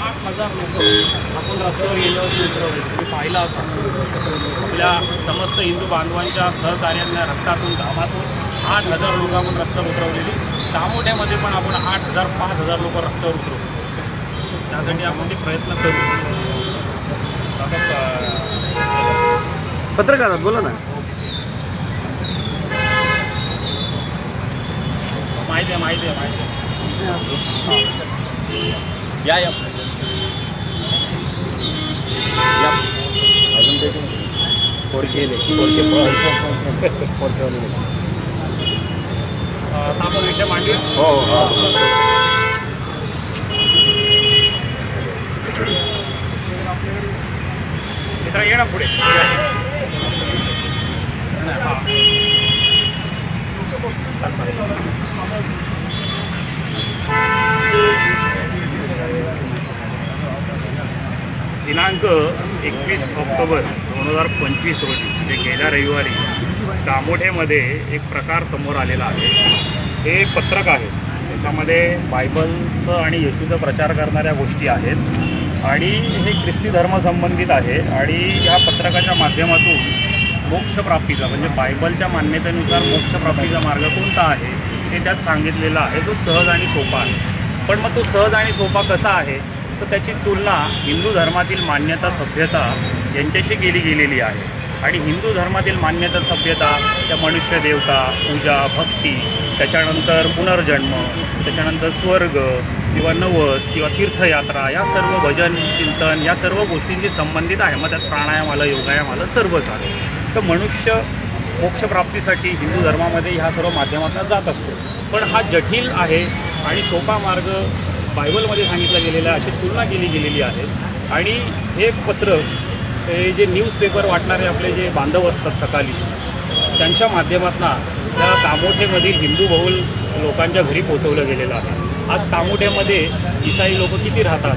आठ हजार लोक आपण रस्त्यावर उतरवले तुम्ही पाहिलं असं आपल्या समस्त हिंदू बांधवांच्या सहकार्याने रक्तातून घामातून आठ हजार लोक आपण रस्त्यावर उतरवलेली. दामोट्यामध्ये पण आपण आठ हजार पाच हजार लोक रस्त्यावर उतरवू त्यासाठी आपण ते प्रयत्न करू. आता प- पत्रकार आहात, बोला ना. माहिती आहे माहिती आहे माहिती आहे. या या. अजून ते पोरके पोरके पोरके विषय मांडूया. हो हो. मित्र ये ना पुढे. हा. ऑक्टोबर दोन हजार पंचवीस रोजी म्हणजे गेल्या रविवारी दामोठेमध्ये एक प्रकार समोर आलेला आहे. हे पत्रक आहे. त्याच्यामध्ये बायबलचं आणि येशूचं प्रचार करणाऱ्या गोष्टी आहेत. आणि हे ख्रिस्ती धर्मसंबंधित आहे. आणि ह्या पत्रकाच्या माध्यमातून मोक्षप्राप्तीचा म्हणजे बायबलच्या मान्यतेनुसार मोक्षप्राप्तीचा मार्ग कोणता आहे ते त्यात सांगितलेलं आहे. तो सहज आणि सोपा आहे. पण मग तो सहज आणि सोपा कसा आहे? तर त्याची तुलना हिंदू धर्मातील मान्यता सभ्यता यांच्याशी केली गेलेली आहे. आणि हिंदू धर्मातील मान्यता सभ्यता त्या मनुष्य देवता पूजा भक्ती त्याच्यानंतर पुनर्जन्म त्याच्यानंतर स्वर्ग किंवा नवस किंवा तीर्थयात्रा या सर्व भजन चिंतन या सर्व गोष्टींशी संबंधित आहे. मग त्यात प्राणायाम आलं योगायाम आलं सर्वच आहे तर मनुष्य मोक्षप्राप्तीसाठी हिंदू धर्मामध्ये ह्या सर्व माध्यमातून जात असतो. पण हा जटिल आहे आणि सोपा मार्ग बायबलमध्ये सांगितलं गेलेलं आहे अशी तुलना केली गेलेली आहे. आणि हे पत्र हे जे न्यूजपेपर वाटणारे आपले जे बांधव असतात सकाळी त्यांच्या माध्यमातून त्या कामोठेमधील हिंदू बहुल लोकांच्या घरी पोचवलं गेलेलं आहे. आज कामोठ्यामध्ये इसाई लोक किती राहतात?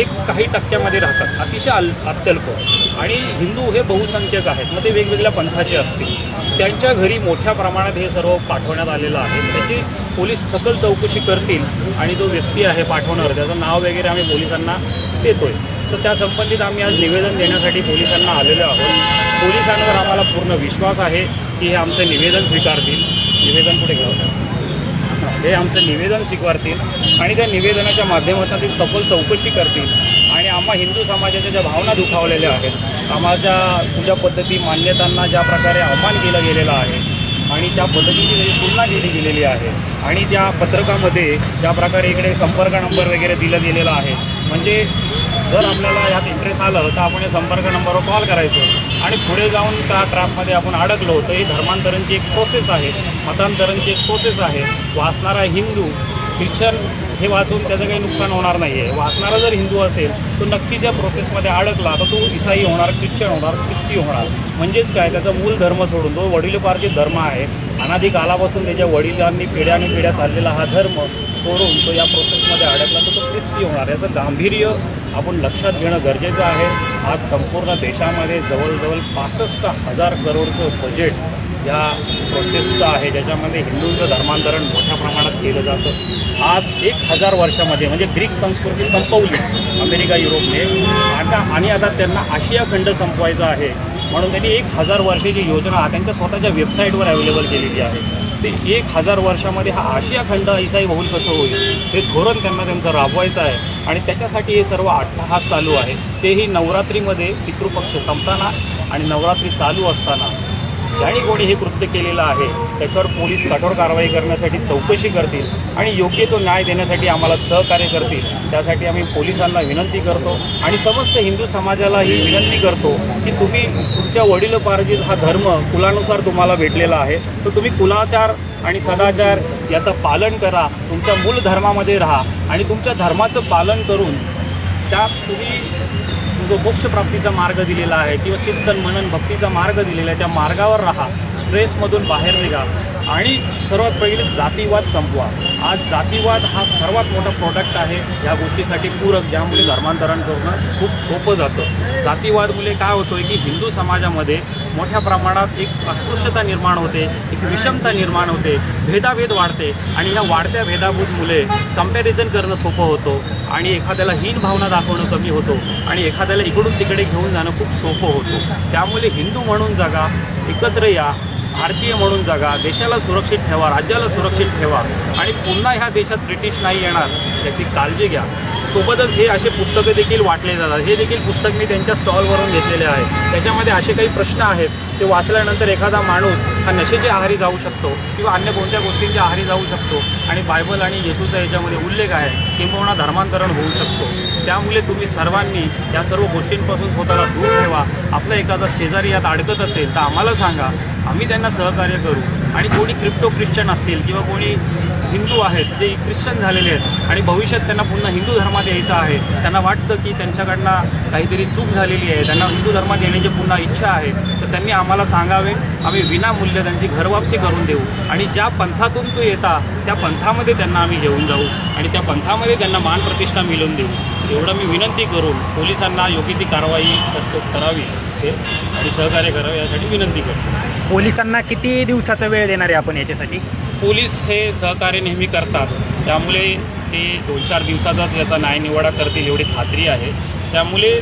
एक काही टक्क्यामध्ये राहतात. अतिशय अल अत्यल्प. आणि हिंदू हे बहुसंख्यक आहेत. मग ते वेगवेगळ्या पंथाचे असतील. त्यांच्या घरी मोठ्या प्रमाणात हे सर्व पाठवण्यात आलेलं आहे. त्याची पोलीस सकल चौकशी करतील आणि जो व्यक्ती आहे पाठवणार त्याचं नाव वगैरे आम्ही पोलिसांना देतोय. तर त्या संबंधित आम्ही आज निवेदन देण्यासाठी पोलिसांना आलेलो आहोत. पोलिसांवर आम्हाला पूर्ण विश्वास आहे की हे आमचं निवेदन स्वीकारतील. निवेदन कुठे घ्यावं हे आमचं निवेदन स्वीकारतील आणि त्या निवेदनाच्या माध्यमातून ती सखोल चौकशी करतील. आणि आम्हा हिंदू समाजाच्या ज्या भावना दुखावलेल्या आहेत आम्हाला पूजा पद्धती मान्यतांना ज्या प्रकारे आव्हान केलं गेलेलं आहे आणि त्या पद्धतीची त्याची तुलना केली गेलेली आहे. आणि त्या पत्रकामध्ये ज्या प्रकारे इकडे संपर्क नंबर वगैरे दिलं गेलेला आहे म्हणजे जर आपल्याला यात इंटरेस्ट आलं तर आपण या संपर्क नंबरवर कॉल करायचो. आणि पुढे जाऊन त्या ट्रॅपमध्ये आपण अडकलो तर ही धर्मांतरणची एक प्रोसेस आहे मतांतरणची एक प्रोसेस आहे. वाचणारा हिंदू ख्रिश्चन हे वाचून त्याचं काही नुकसान होणार नाही आहे वाचणारा जर हिंदू असेल तो नक्की त्या प्रोसेसमध्ये अडकला तर तो इसाई होणार ख्रिश्चन होणार ख्रिस्ती होणार. म्हणजेच काय? त्याचा मूल धर्म सोडून तो वडिलोपार्जित धर्म आहे. अनाधिकालापासून त्याच्या वडिलांनी पिढ्या आणि पिढ्या चाललेला हा धर्म सोडून तो या प्रोसेसमध्ये अडकला तर तो ख्रिस्ती होणार. याचं गांभीर्य आपण लक्षात घेणं गरजेचं आहे. आज संपूर्ण देशामध्ये जवळजवळ पासष्ट हजार करोडचं बजेट या प्रोसेसचं आहे. ज्याच्यामध्ये हिंदूंचं धर्मांतरण मोठ्या प्रमाणात केलं जातं. आज एक हजार वर्षामध्ये म्हणजे ग्रीक संस्कृती संपवली अमेरिका युरोपने. आता आणि आता त्यांना आशिया खंड संपवायचा आहे. म्हणून त्यांनी एक हजार वर्षाची योजना त्यांच्या स्वतःच्या वेबसाईटवर अवेलेबल केलेली आहे. ते एक हजार वर्षामध्ये हा आशिया खंड ईसाई बहुल कसं होईल? हे धोरण त्यांना त्यांचं राबवायचं आहे. आणि त्याच्यासाठी हे सर्व अट्टहास चालू आहे. तेही नवरात्रीमध्ये पितृपक्ष संपताना आणि नवरात्री चालू असताना. ज्याने कोणी हे कृत्य केलेलं आहे त्याच्यावर पोलीस कठोर कारवाई करण्यासाठी चौकशी करतील आणि योग्य तो न्याय देण्यासाठी आम्हाला सहकार्य करतील. त्यासाठी आम्ही पोलिसांना विनंती करतो आणि समस्त हिंदू समाजाला ही विनंती करतो की तुम्ही तुमच्या वडिलोपार्जित हा धर्म कुलानुसार तुम्हाला भेटलेला आहे तर तुम्ही कुलाचार आणि सदाचार याचं पालन करा तुमच्या मूल धर्मामध्ये राहा आणि तुमच्या धर्माचं पालन करून त्या तुम्ही जो मोक्षप्राप्तीचा मार्ग दिलेला आहे किंवा चिंतन मनन भक्तीचा मार्ग दिलेला आहे त्या मार्गावर राहा. स्ट्रेसमधून बाहेर निघा. आणि सर्वात पहिले जातीवाद संपवा. आज जातीवाद हा सर्वात मोठा प्रोडक्ट आहे. या गोष्टीसाठी पूरक ज्यामुळे धर्मांतरण करणं खूप सोपं जातं. जातीवादमुळे काय होतं आहे की हिंदू समाजामध्ये मोठ्या प्रमाणात एक अस्पृश्यता निर्माण होते एक विषमता निर्माण होते भेदाभेद वाढते आणि ह्या वाढत्या भेदाभूत मुले कंपॅरिझन करणं सोपं होतं आणि एखाद्याला हीन भावना दाखवणं कमी होतो आणि एखाद्याला इकडून तिकडे घेऊन जाणं खूप सोपं होतं. त्यामुळे हिंदू म्हणून जागा एकत्र या भारतीय म्हणून जगा देशाला सुरक्षित ठेवा राज्याला सुरक्षित ठेवा आणि पुन्हा ह्या देशात ब्रिटिश नाही येणार याची काळजी घ्या. सोबतच हे असे पुस्तकं देखील वाटले जातात. हे देखील पुस्तक मी त्यांच्या स्टॉलवरून घेतलेले आहे. त्याच्यामध्ये असे काही प्रश्न आहेत ते वाचल्यानंतर एखादा माणूस हा नशेच्या आहारी जाऊ शकतो किंवा अन्य कोणत्या गोष्टींच्या आहारी जाऊ शकतो. आणि बायबल आणि येशूचा याच्यामध्ये उल्लेख आहे किंबहुना धर्मांतरण होऊ शकतो. त्यामुळे तुम्ही सर्वांनी या सर्व गोष्टींपासून स्वतःला दूर ठेवा. आपला एखादा शेजारी यात अडकत असेल तर आम्हाला सांगा. आम्ही त्यांना सहकार्य करू. आणि कोणी क्रिप्टो ख्रिश्चन असतील किंवा कोणी हिंदू आहेत जे ख्रिश्चन झालेले आहेत आणि भविष्यात त्यांना पुन्हा हिंदू धर्मात यायचं आहे त्यांना वाटतं की त्यांच्याकडनं काहीतरी चूक झालेली आहे त्यांना हिंदू धर्मात येण्याची पुन्हा इच्छा आहे तर त्यांनी आम्हाला सांगावे. आम्ही विनामूल्य त्यांची घरवापसी करून देऊ. आणि ज्या पंथातून तू येता त्या पंथ पंथामध्ये त्यांना आम्ही घेऊन जाऊ आणि त्या पंथामध्ये त्यांना मान प्रतिष्ठा मिळवून देऊ. एवढं मी विनंती करून पोलिसांना योग्य ती कारवाई करतो- करावी हे आणि सहकार्य करावे यासाठी विनंती करतो. पोलिसांना किती दिवसाचा वेळ देणार आहे आपण याच्यासाठी? पोलीस हे सहकार्य नेहमी करतात. त्यामुळे ते दोन चार दिवसाचाच याचा न्यायनिवाडा करतील एवढी खात्री आहे. त्यामुळे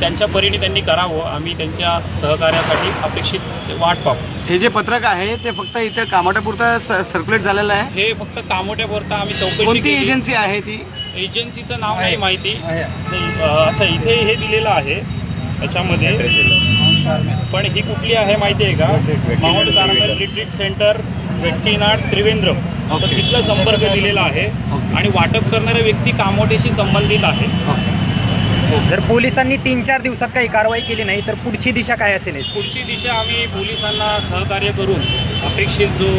त्यांच्या परीने त्यांनी करावं आम्ही त्यांच्या सहकार्यासाठी अपेक्षित वाट पाहू. हे जे पत्रक आहे ते फक्त इथे कामाटापुरतं सर्क्युलेट झालेलं आहे? हे फक्त कामोट्यापुरता आम्ही चौकशी कोणती केली. एजन्सी आहे ती? एजन्सीचं नाव नाही माहिती. अ, अच्छा इथे हे दिलेलं आहे. याच्यामध्ये पण ही कुठली आहे माहिती आहे का? Mount Carmel retreat centre Vettinad Trivandrum. तर Okay. तिथला संपर्क दिलेला आहे. Okay. आणि वाटप करणारा व्यक्ती कामोटेशी संबंधित आहे. जर पोलिसांनी तीन चार दिवसात काही कारवाई केली नाही तर पुढची दिशा काय असेल? पुढची दिशा आम्ही पोलिसांना सहकार्य करून अपेक्षित जो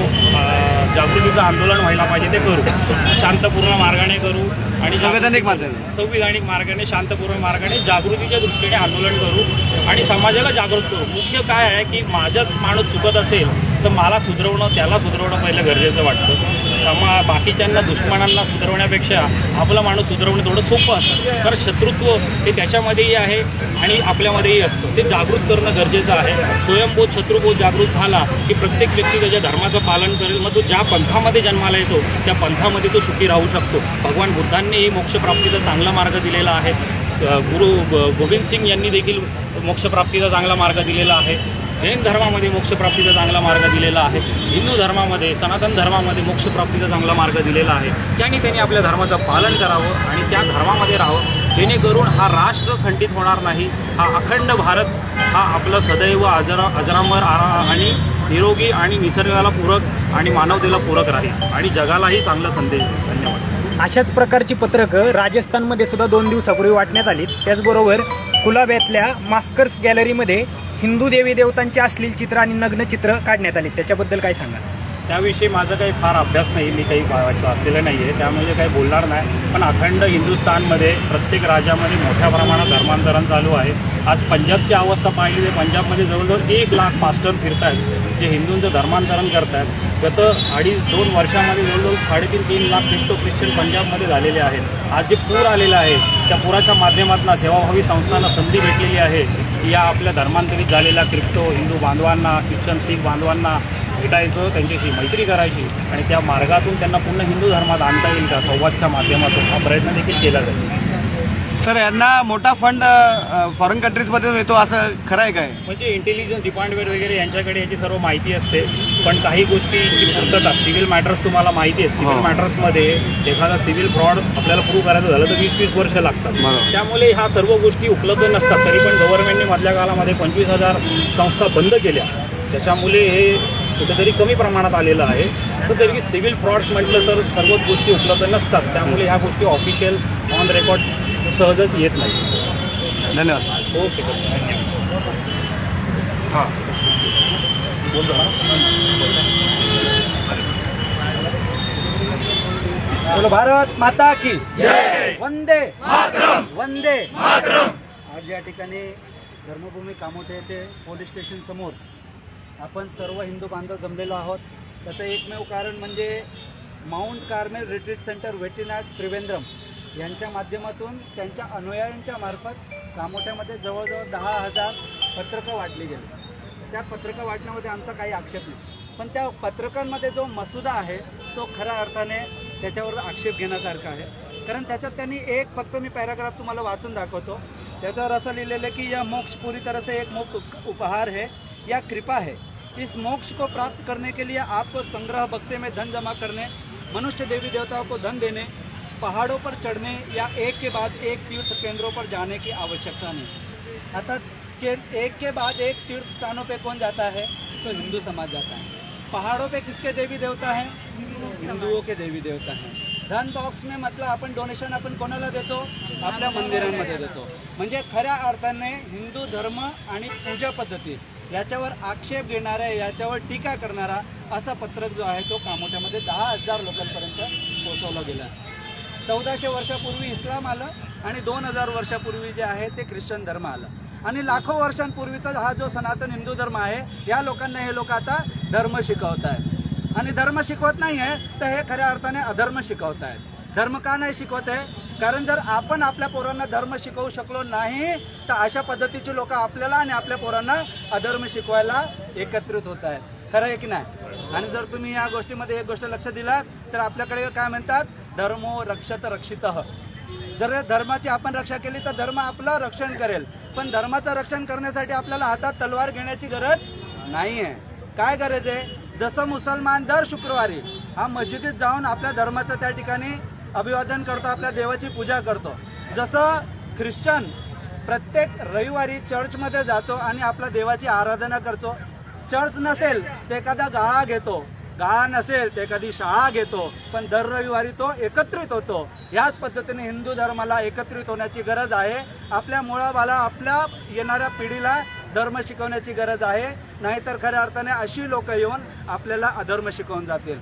जागृतीचं आंदोलन व्हायला पाहिजे ते करू शांतपूर्ण मार्गाने करू आणि संवैधानिक मार्गाने. संविधानिक मार्गाने शांतपूर्ण मार्गाने जागृतीच्या दृष्टीने आंदोलन करू आणि समाजाला जागृत करू मुख्य काय आहे की माझाच माणूस चुकत असेल तर मला सुधरवणं त्याला सुधरवणं पहिलं गरजेचं वाटतं समा बाकीच्यांना दुश्मनांना सुधरवण्यापेक्षा आपला माणूस सुधरवणं थोडं सोपं असतं. तर शत्रुत्व हे त्याच्यामध्येही आहे आणि आपल्यामध्येही असतं. ते जागृत करणं गरजेचं आहे. स्वयंबोध शत्रुबोध जागृत झाला की प्रत्येक व्यक्ती त्याच्या धर्माचं पालन करेल. मग तो ज्या पंथामध्ये जन्माला येतो त्या पंथामध्ये तो सुखी राहू शकतो. भगवान बुद्धांनीही मोक्षप्राप्तीचा चांगला मार्ग दिलेला आहे. गुरु गोविंद सिंग यांनी देखील मोक्षप्राप्तीचा चांगला मार्ग दिलेला आहे. जैन धर्मामध्ये मोक्षप्राप्तीचा चांगला मार्ग दिलेला आहे. हिंदू धर्मामध्ये सनातन धर्मामध्ये मोक्षप्राप्तीचा चांगला मार्ग दिलेला आहे. त्याने त्यांनी आपल्या धर्माचं पालन करावं आणि त्या धर्मामध्ये राहावं. जेणेकरून हा राष्ट्र खंडित होणार नाही. हा अखंड भारत हा आपलं सदैव अजरा अजरामर आरा आणि निरोगी आणि निसर्गाला पूरक आणि मानवतेला पूरक राहील. आणि जगालाही चांगला संदेश धन्यवाद. अशाच प्रकारची पत्रकं राजस्थानमध्ये सुद्धा दोन दिवसापूर्वी वाटण्यात आली त्याचबरोबर कुलाब्यातल्या मास्कर्स गॅलरीमध्ये हिंदू देवी देवतांची अश्लील चित्र आणि नग्न चित्र काढण्यात आली. त्याच्याबद्दल काय सांगा त्याविषयी माझा काही फार अभ्यास नाही मी काही वाचलेलं नाही आहे त्यामुळे काही बोलणार नाही. पण अखंड हिंदुस्थानमध्ये प्रत्येक राज्यामध्ये मोठ्या प्रमाणात धर्मांतरण चालू आहे. आज पंजाबची अवस्था पाहिली तर पंजाबमध्ये जवळजवळ एक लाख मास्टर फिरत आहेत जे हिंदूंचं धर्मांतरण करत आहेत गत अडीच दोन वर्षामध्ये जवळजवळ साडेतीन तीन लाख क्रिप्टो ख्रिश्चन पंजाबमध्ये झालेले आहेत. आज जे पूर आलेलं आहे त्या पुराच्या माध्यमातून सेवाभावी संस्थांना संधी भेटलेली आहे. या आपल्या धर्मांतरित झालेल्या क्रिप्टो हिंदू बांधवांना ख्रिश्चन शीख बांधवांना भेटायचं त्यांच्याशी मैत्री करायची आणि त्या मार्गातून त्यांना पुन्हा हिंदू धर्मात आणता येईल का संवादच्या माध्यमातून. हा प्रयत्न देखील केला जाईल. सर यांना मोठा फंड फॉरेन कंट्रीजमध्ये येतो असं खरं आहे काय? म्हणजे इंटेलिजन्स डिपार्टमेंट वगैरे यांच्याकडे याची सर्व माहिती असते. पण काही गोष्टींची पूर्तता सिव्हिल मॅटर्स तुम्हाला माहिती आहे सिव्हिल. मॅटर्समध्ये एखादा सिव्हिल फ्रॉड आपल्याला प्रूव्ह करायचं झालं तर वीस वीस वर्ष लागतात. त्यामुळे ह्या सर्व गोष्टी उपलब्ध नसतात. तरी पण गव्हर्नमेंटने मधल्या काळामध्ये पंचवीस हजार संस्था बंद केल्या. त्याच्यामुळे हे कुठेतरी कमी प्रमाणात आलेलं आहे. तर तरी सिव्हिल फ्रॉड्स म्हटलं तर सर्वच गोष्टी उपलब्ध नसतात. त्यामुळे ह्या गोष्टी ऑफिशियल ऑन रेकॉर्ड सहजच येत नाही धन्यवाद. ओके. धन्यवाद. हां. बोल भारत माता की वंदे वंदे। आज या ठिकाणी धर्मभूमी कामोठे येथे पोलीस स्टेशन समोर आपण सर्व हिंदू बांधव जमलेलो आहोत. त्याचं एकमेव कारण म्हणजे Mount Carmel retreat centre Vettinad Trivandrum यांच्या माध्यमातून त्यांच्या अनुयायांच्या मार्फत कामोठ्यामध्ये जवळजवळ दहा हजार पत्रकं वाटली गेली. त्या पत्रकं वाटण्यामध्ये आमचा काही आक्षेप नाही. पण त्या पत्रकांमध्ये जो मसुदा आहे तो खऱ्या अर्थाने त्याच्यावर आक्षेप घेण्यासारखा आहे. कारण त्याच्यात त्यांनी एक फक्त मी पॅराग्राफ तुम्हाला वाचून दाखवतो. त्याच्यावर असं लिहिलेलं आहे की यह मोक्ष पूरी तरह से एक मुक्त उप- उपहार है या कृपा है. इस मोक्ष को प्राप्त करने के लिए आपको संग्रह बक्से में धन जमा करने मनुष्य देवी देवताओं को धन देने पहाड़ों पर चढ़ने या एक के बाद एक तीर्थ केंद्रों पर जाने की आवश्यकता नहीं। अर्थात के एक के बाद एक तीर्थ स्थानों पे कौन जाता है? तो हिंदू समाज जाता है। पहाड़ों पे किसके देवी देवता हैं? हिंदुओं के देवी देवता हैं। धन बॉक्स में मतलब आपण डोनेशन आपण कोणाला देतो? आपल्या मंदिरांमध्ये देतो। म्हणजे खऱ्या अर्थाने हिंदू धर्म आणि पूजा पद्धती याच्यावर आक्षेप घेणारा याच्यावर टीका करणारा असा पत्रक जो आहे तो कामोठ्यामध्ये दहा हजार लोकांपर्यंत पोहोचवला गेला चौदाशे वर्षापूर्वी इस्लाम आलं आणि दोन हजार वर्षापूर्वी जे आहे ते ख्रिश्चन धर्म आलं. आणि लाखो वर्षांपूर्वीचा हा जो सनातन हिंदू धर्म आहे या लोकांना हे लोक आता धर्म शिकवत आहेत आणि धर्म शिकवत नाही आहे तर हे खऱ्या अर्थाने अधर्म शिकवत आहेत धर्म का नाही शिकवत आहे? कारण जर आपण आपल्या पोरांना धर्म शिकवू शकलो नाही तर अशा पद्धतीचे लोक आपल्याला आणि आपल्या पोरांना अधर्म शिकवायला एकत्रित होत आहेत खरं आहे की नाही? आणि जर तुम्ही या गोष्टीमध्ये एक गोष्ट लक्ष दिलात तर आपल्याकडे काय म्हणतात? धर्मो रक्षत रक्षित. जर धर्माची आपण रक्षा केली तर धर्म आपलं रक्षण करेल. पण धर्माचं रक्षण करण्यासाठी आपल्याला हातात तलवार घेण्याची गरज नाही आहे काय गरज आहे? जसं मुसलमान दर शुक्रवारी हा मस्जिदीत जाऊन आपल्या धर्माचं त्या ठिकाणी अभिवादन करतो आपल्या देवाची पूजा करतो. जसं ख्रिश्चन प्रत्येक रविवारी चर्चमध्ये जातो आणि आपल्या देवाची आराधना करतो. चर्च नसेल तर एखादा गाळा घेतो. गाळा नसेल तर एखादी शाळा घेतो पण दर रविवारी तो एकत्रित होतो. याच पद्धतीने हिंदू धर्माला एकत्रित होण्याची गरज आहे. आपल्या मुळाबाला आपल्या येणाऱ्या पिढीला धर्म शिकवण्याची गरज आहे. नाहीतर खऱ्या अर्थाने अशी लोक येऊन आपल्याला अधर्म शिकवून जातील.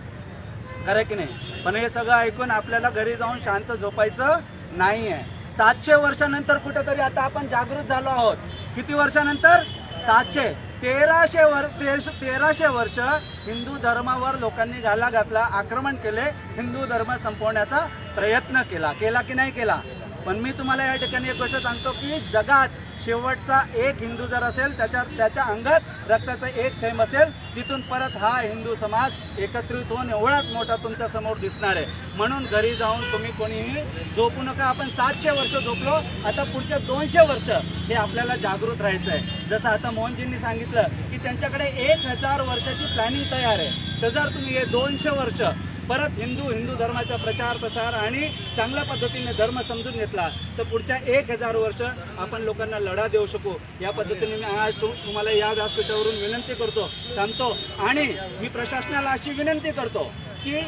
खरं की नाही? पण हे सगळं ऐकून आपल्याला घरी जाऊन शांत झोपायचं नाही आहे सातशे वर्षानंतर कुठेतरी आता आपण जागृत झालो आहोत. किती वर्षानंतर? सातशे. तेराशे वर तेश- तेराशे वर्ष हिंदू धर्मावर लोकांनी घाला घातला आक्रमण केले हिंदू धर्म संपवण्याचा प्रयत्न केला. केला की नाही केला? पण मी तुम्हाला या ठिकाणी एक गोष्ट सांगतो की जगात शेवटचा एक हिंदू जर असेल त्याच्या त्याच्या अंगात रक्ताचा एक थेंब असेल तिथून परत हा हिंदू समाज एकत्रित होऊन एवढाच मोठा तुमच्यासमोर दिसणार आहे. म्हणून घरी जाऊन तुम्ही कोणीही झोपू नका. आपण सातशे वर्ष झोपलो आता पुढच्या दोनशे वर्ष हे आपल्याला जागृत राहायचं आहे जसं आता मोहनजींनी सांगितलं की त्यांच्याकडे एक हजार वर्षाची प्लॅनिंग तयार आहे. तर जर तुम्ही हे दोनशे वर्ष परत हिंदू हिंदू धर्माचा प्रचार प्रसार आणि चांगल्या पद्धतीने धर्म समजून घेतला तर पुढच्या एक हजार वर्ष आपण लोकांना लढा देऊ शकू. या पद्धतीने मी आज तुम्हाला या व्यासपीठावरून विनंती करतो थांबतो आणि मी प्रशासनाला अशी विनंती करतो की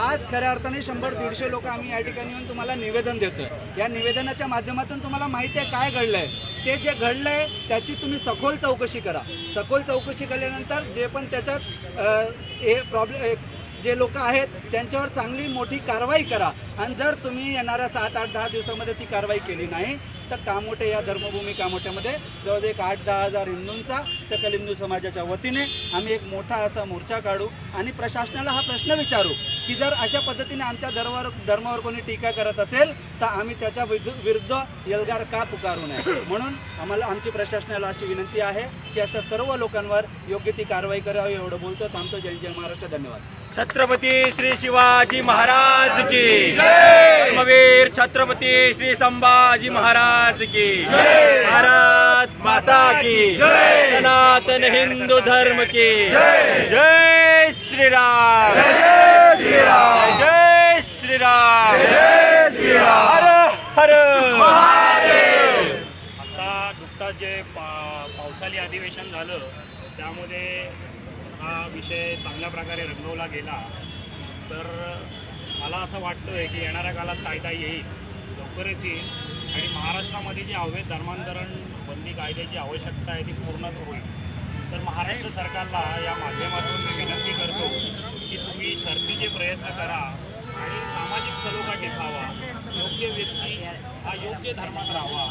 आज खऱ्या अर्थाने शंभर दीडशे लोक आम्ही या ठिकाणी येऊन तुम्हाला निवेदन देतो या निवेदनाच्या माध्यमातून तुम्हाला माहिती आहे काय घडलंय? ते जे घडलंय त्याची तुम्ही सखोल चौकशी करा. सखोल चौकशी केल्यानंतर जे पण त्याच्यात हे प्रॉब्लेम जे लोक आहेत त्यांच्यावर चांगली मोठी कारवाई करा. आणि जर तुम्ही येणाऱ्या सात आठ दहा दिवसामध्ये ती कारवाई केली नाही तर कामोटे या धर्मभूमी कामोट्यामध्ये जवळजवळ एक आठ दहा हजार हिंदूंचा सकल हिंदू समाजाच्या वतीने आम्ही एक मोठा असा मोर्चा काढू आणि प्रशासनाला हा प्रश्न विचारू की जर अशा पद्धतीने आमच्या धर्मावर धर्मावर कोणी टीका करत असेल तर आम्ही त्याच्या विरुद्ध विरुद्ध एल्गार का पुकारू नये? म्हणून आम्हाला आमची प्रशासनाला अशी विनंती आहे की अशा सर्व लोकांवर योग्य ती कारवाई करावी एवढं बोलतो थांबतो. जय जय महाराष्ट्र. धन्यवाद. छत्रपती श्री शिवाजी महाराज की धर्मवीर छत्रपती श्री संभाजी महाराज की भारत माता की सनातन हिंदू धर्म की जय! श्रीराम! जय श्रीराम! जय हर हर! आता नुकताच जे पा पावसाळी अधिवेशन झालं त्यामध्ये हा विषय चांगल्या प्रकारे रंगवला गेला. तर मला असं वाटतं आहे की येणाऱ्या काळात कायदा येईल लवकरच येईल. आणि महाराष्ट्रामध्ये जी अवैध धर्मांतरण बंदी कायद्याची आवश्यकता आहे ती पूर्ण होईल. तर महाराष्ट्र सरकारला या माध्यमातून मी विनंती करतो की तुम्ही शर्तीचे प्रयत्न करा आणि सामाजिक सलोखा टिकावा योग्य व्यक्ती हा योग्य धर्मात राहावा.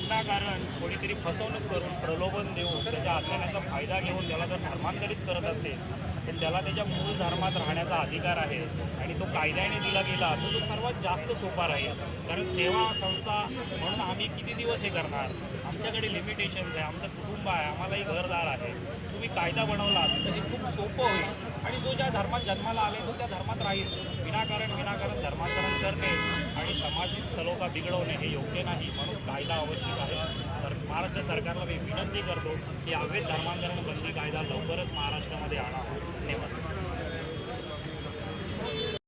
विनाकारण कोणीतरी फसवणूक करून प्रलोभन देऊन त्याच्या आज्ञानाचा फायदा घेऊन त्याला जर धर्मांतरित करत असेल पण त्याला त्याच्या मूळ धर्मात राहण्याचा अधिकार आहे आणि तो कायद्याने दिला गेला तर तो सर्वात जास्त सोपा राहील. कारण सेवा संस्था म्हणून आम्ही किती दिवस हे करणार? आमच्याकडे लिमिटेशन्स आहे आमचं कुटुंब आहे आम्हालाही घरदार आहे. तुम्ही कायदा बनवला तर हे खूप सोपं होईल. आणि जो ज्या धर्मात जन्माला आले तो त्या धर्मात राहील. विनाकारण विनाकारण धर्मांतरण करणे आणि सामाजिक सलोखा बिघडवणे हे योग्य नाही म्हणून कायदा आवश्यक आहे. तर महाराष्ट्र सरकारला मी विनंती करतो की अवैध धर्मांतरण बंदी कायदा लवकरच महाराष्ट्रामध्ये आणावा धन्यवाद